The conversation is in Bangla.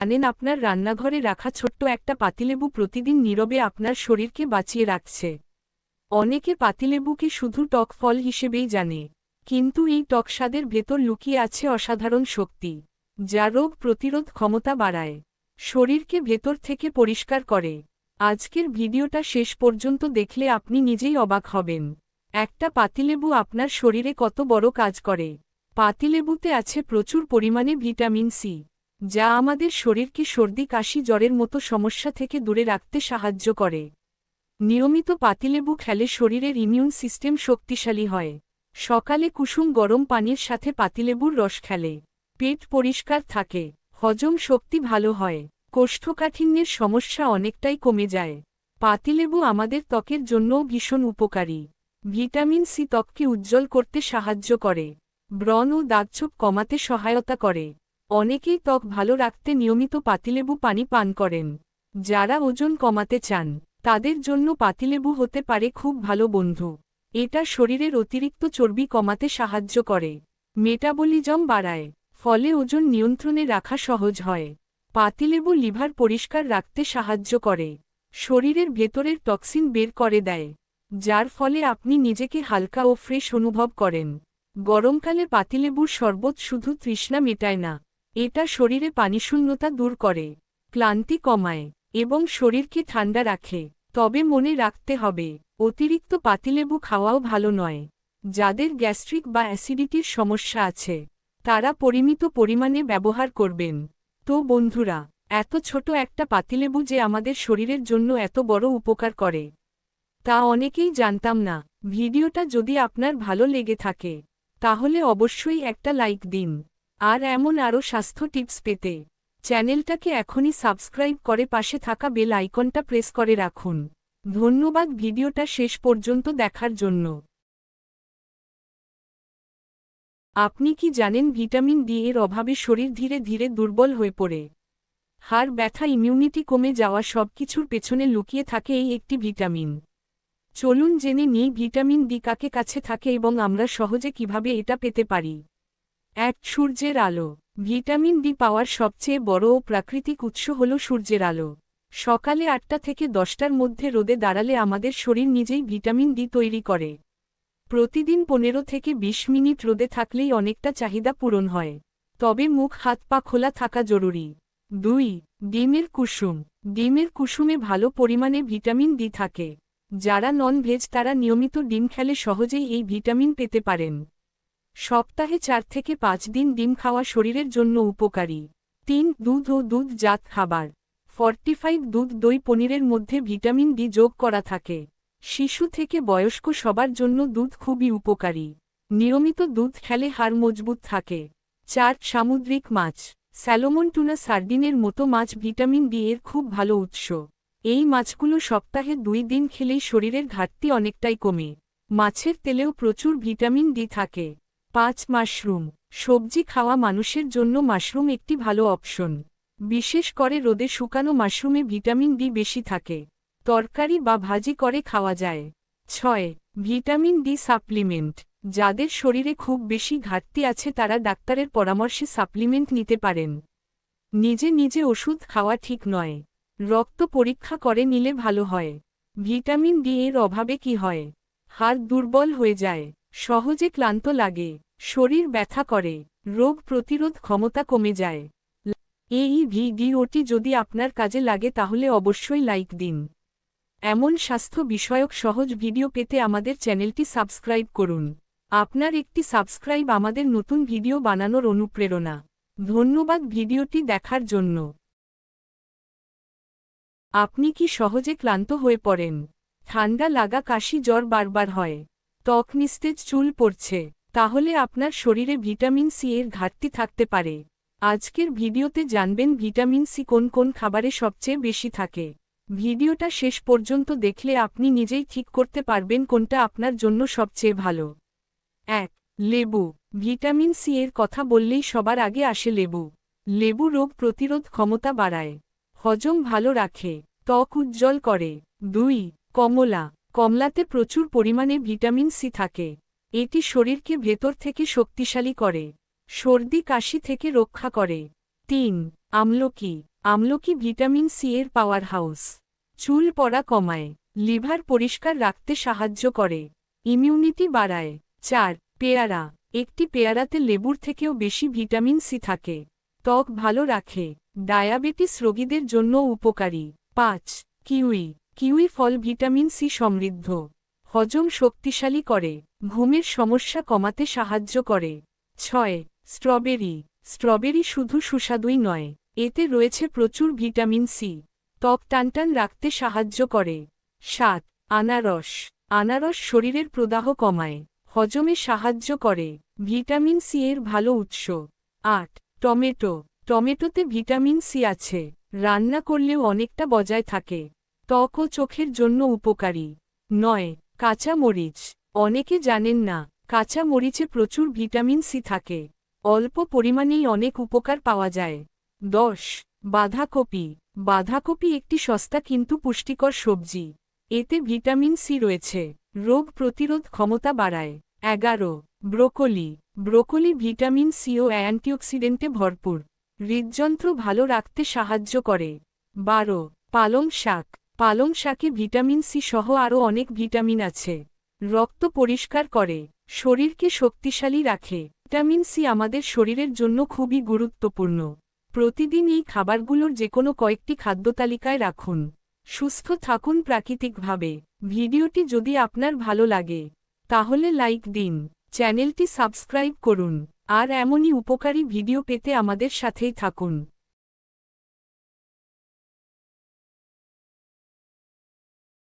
জানেন আপনার রান্নাঘরে রাখা ছোট্ট একটা পাতিলেবু প্রতিদিন নীরবে আপনার শরীরকে বাঁচিয়ে রাখছে। অনেকে পাতিলেবুকে শুধু টক ফল হিসেবেই জানে, কিন্তু এই টক স্বাদের ভেতর লুকিয়ে আছে অসাধারণ শক্তি, যা রোগ প্রতিরোধ ক্ষমতা বাড়ায়, শরীরকে ভেতর থেকে পরিষ্কার করে। আজকের ভিডিওটা শেষ পর্যন্ত দেখলে আপনি নিজেই অবাক হবেন, একটা পাতিলেবু আপনার শরীরে কত বড় কাজ করে। পাতিলেবুতে আছে প্রচুর পরিমাণে ভিটামিন সি যা আমাদের শরীরকে সর্দি, কাশি, জ্বরের মতো সমস্যা থেকে দূরে রাখতে সাহায্য করে। নিয়মিত পাতিলেবু খেলে শরীরের ইমিউন সিস্টেম শক্তিশালী হয়। সকালে কুসুম গরম পানির সাথে পাতিলেবুর রস খেলে। পেট পরিষ্কার থাকে। হজম শক্তি ভালো হয়। কোষ্ঠকাঠিন্যের সমস্যা অনেকটাই কমে যায়। পাতিলেবু আমাদের ত্বকের জন্যও ভীষণ উপকারী। ভিটামিন সি ত্বককে উজ্জ্বল করতে সাহায্য করে। ব্রণ ও দাগছোপ কমাতে সহায়তা করে। অনেকেই ত্বক ভালো রাখতে নিয়মিত পাতিলেবু পানি পান করেন। যারা ওজন কমাতে চান, তাদের জন্য পাতিলেবু হতে পারে খুব ভালো বন্ধু। এটা শরীরের অতিরিক্ত চর্বি কমাতে সাহায্য করে। মেটাবলিজম বাড়ায়, ফলে ওজন নিয়ন্ত্রণে রাখা সহজ হয়। পাতিলেবু লিভার পরিষ্কার রাখতে সাহায্য করে। শরীরের ভেতরের টক্সিন বের করে দেয়, যার ফলে আপনি নিজেকে হালকা ও ফ্রেশ অনুভব করেন। গরমকালে পাতিলেবুর শরবত শুধু তৃষ্ণা মেটায় না এটা শরীরে পানিশূন্যতা দূর করে, ক্লান্তি কমায়, এবং শরীরকে ঠান্ডা রাখে। তবে মনে রাখতে হবে, অতিরিক্ত পাতিলেবু খাওয়াও ভালো নয়। যাদের গ্যাস্ট্রিক বা অ্যাসিডিটির সমস্যা আছে, তারা পরিমিত পরিমাণে ব্যবহার করবেন। তো বন্ধুরা, এত ছোট একটা পাতিলেবু যে আমাদের শরীরের জন্য এত বড় উপকার করে। তা অনেকেই জানতাম না। ভিডিওটা যদি আপনার ভালো লেগে থাকে, তাহলে অবশ্যই একটা লাইক দিন। আর এমন আরও স্বাস্থ্য টিপস পেতে চ্যানেলটাকে এখনই সাবস্ক্রাইব করে পাশে থাকা বেল আইকনটা প্রেস করে রাখুন। ধন্যবাদ ভিডিওটা শেষ পর্যন্ত দেখার জন্য। আপনি কি জানেন ভিটামিন ডি এর অভাবে শরীর ধীরে ধীরে দুর্বল হয়ে পড়ে? হাড় ব্যথা ইমিউনিটি কমে যাওয়া সবকিছুর পেছনে লুকিয়ে থাকে এই একটি ভিটামিন। চলুন জেনে নিই ভিটামিন ডি কাকে কাছে থাকে এবং আমরা সহজে কীভাবে এটা পেতে পারি। এক সূর্যের আলো। ভিটামিন ডি পাওয়ার সবচেয়ে বড় ও প্রাকৃতিক উৎস হল সূর্যের আলো। সকালে আটটা থেকে দশটার মধ্যে রোদে দাঁড়ালে আমাদের শরীর নিজেই ভিটামিন ডি তৈরি করে। প্রতিদিন পনেরো থেকে ২০ মিনিট রোদে থাকলেই অনেকটা চাহিদা পূরণ হয়। তবে মুখ, হাত, পা খোলা থাকা জরুরি। দুই, ডিমের কুসুম। ডিমের কুসুমে ভালো পরিমাণে ভিটামিন ডি থাকে। যারা নন ভেজ তারা নিয়মিত ডিম খেলে সহজেই এই ভিটামিন পেতে পারেন। সপ্তাহে চার থেকে পাঁচ দিন ডিম খাওয়া শরীরের জন্য উপকারী। তিন, দুধ ও দুধ জাত খাবার। ফর্টিফাইড দুধ, দই, পনিরের মধ্যে ভিটামিন ডি যোগ করা থাকে। শিশু থেকে বয়স্ক সবার জন্য দুধ খুবই উপকারী। নিয়মিত দুধ খেলে হাড় মজবুত থাকে। চার, সামুদ্রিক মাছ। স্যালোমন টুনা সার্ডিনের মতো মাছ ভিটামিন ডি এর খুব ভালো উৎস। এই মাছগুলো সপ্তাহে দুই দিন খেলেই শরীরের ঘাটতি অনেকটাই কমে। মাছের তেলেও প্রচুর ভিটামিন ডি থাকে। পাঁচ মাশরুম। সবজি খাওয়া মানুষের জন্য মাশরুম একটি ভালো অপশন। বিশেষ করে রোদে শুকানো মাশরুমে ভিটামিন ডি বেশি থাকে। তরকারি বা ভাজি করে খাওয়া যায়। ছয়, ভিটামিন ডি সাপ্লিমেন্ট। যাদের শরীরে খুব বেশি ঘাটতি আছে তারা ডাক্তারের পরামর্শে সাপ্লিমেন্ট নিতে পারেন। নিজে নিজে ওষুধ খাওয়া ঠিক নয়। রক্ত পরীক্ষা করে নিলে ভালো হয়। ভিটামিন ডি এর অভাবে কি হয়? হাড় দুর্বল হয়ে যায়। সহজে ক্লান্ত লাগে, শরীর ব্যথা করে, রোগ প্রতিরোধ ক্ষমতা কমে যায়। এই ভিডিওটি যদি আপনার কাজে লাগে তাহলে অবশ্যই লাইক দিন। এমন স্বাস্থ্য বিষয়ক সহজ ভিডিও পেতে আমাদের চ্যানেলটি সাবস্ক্রাইব করুন। আপনার একটি সাবস্ক্রাইব আমাদের নতুন ভিডিও বানানোর অনুপ্রেরণা। ধন্যবাদ ভিডিওটি দেখার জন্য। আপনি কি সহজে ক্লান্ত হয়ে পড়েন? ঠান্ডা লাগা কাশি জ্বর বারবার হয়। ত্বক নিস্তেজ চুল পড়ছে, তাহলে আপনার শরীরে ভিটামিন সি এর ঘাটতি থাকতে পারে। আজকের ভিডিওতে জানবেন ভিটামিন সি কোন কোন খাবারে সবচেয়ে বেশি থাকে। ভিডিওটা শেষ পর্যন্ত দেখলে আপনি নিজেই ঠিক করতে পারবেন কোনটা আপনার জন্য সবচেয়ে ভালো। এক, লেবু। ভিটামিন সি এর কথা বললেই সবার আগে আসে লেবু। লেবু রোগ প্রতিরোধ ক্ষমতা বাড়ায়। হজম ভালো রাখে। ত্বক উজ্জ্বল করে। দুই, কমলা। কমলাতে প্রচুর পরিমাণে ভিটামিন সি থাকে। এটি শরীরকে ভেতর থেকে শক্তিশালী করে, সর্দি কাশি থেকে রক্ষা করে। তিন, আমলকি। আমলকি ভিটামিন সি এর পাওয়ার হাউস চুল পড়া কমায়, লিভার পরিষ্কার রাখতে সাহায্য করে ইমিউনিটি বাড়ায়। চার, পেয়ারা। একটি পেয়ারাতে লেবুর থেকেও বেশি ভিটামিন সি থাকে। ত্বক ভালো রাখে। ডায়াবেটিস রোগীদের জন্য উপকারী। পাঁচ, কিউই। কিউই ফল ভিটামিন সি সমৃদ্ধ। হজম শক্তিশালী করে, ঘুমের সমস্যা কমাতে সাহায্য করে। ছয়, স্ট্রবেরি। স্ট্রবেরি শুধু সুস্বাদুই নয়, এতে রয়েছে প্রচুর ভিটামিন সি। ত্বক টানটান রাখতে সাহায্য করে। সাত, আনারস। আনারস শরীরের প্রদাহ কমায়, হজমে সাহায্য করে, ভিটামিন সি এর ভালো উৎস। আট, টমেটো। টমেটোতে ভিটামিন সি আছে, রান্না করলেও অনেকটা বজায় থাকে। ত্বক ও চোখের জন্য উপকারী। নয়, কাঁচা মরিচ। অনেকে জানেন না, কাঁচা মরিচে প্রচুর ভিটামিন সি থাকে। অল্প পরিমাণেই অনেক উপকার পাওয়া যায়। দশ, বাঁধাকপি। বাঁধাকপি একটি সস্তা কিন্তু পুষ্টিকর সবজি। এতে ভিটামিন সি রয়েছে। রোগ প্রতিরোধ ক্ষমতা বাড়ায়। এগারো, ব্রোকলি। ব্রোকলি ভিটামিন সি ও অ্যান্টিঅক্সিডেন্টে ভরপুর। হৃদযন্ত্র ভালো রাখতে সাহায্য করে। বারো, পালং শাক। পালং শাকে ভিটামিন সি সহ আরও অনেক ভিটামিন আছে। রক্ত পরিষ্কার করে, শরীরকে শক্তিশালী রাখে। ভিটামিন সি আমাদের শরীরের জন্য খুবই গুরুত্বপূর্ণ। প্রতিদিন এই খাবারগুলোর যে কোনো কয়েকটি খাদ্য তালিকায় রাখুন। সুস্থ থাকুন প্রাকৃতিকভাবে। ভিডিওটি যদি আপনার ভালো লাগে, তাহলে লাইক দিন, চ্যানেলটি সাবস্ক্রাইব করুন, আর এমনই উপকারী ভিডিও পেতে আমাদের সাথেই থাকুন।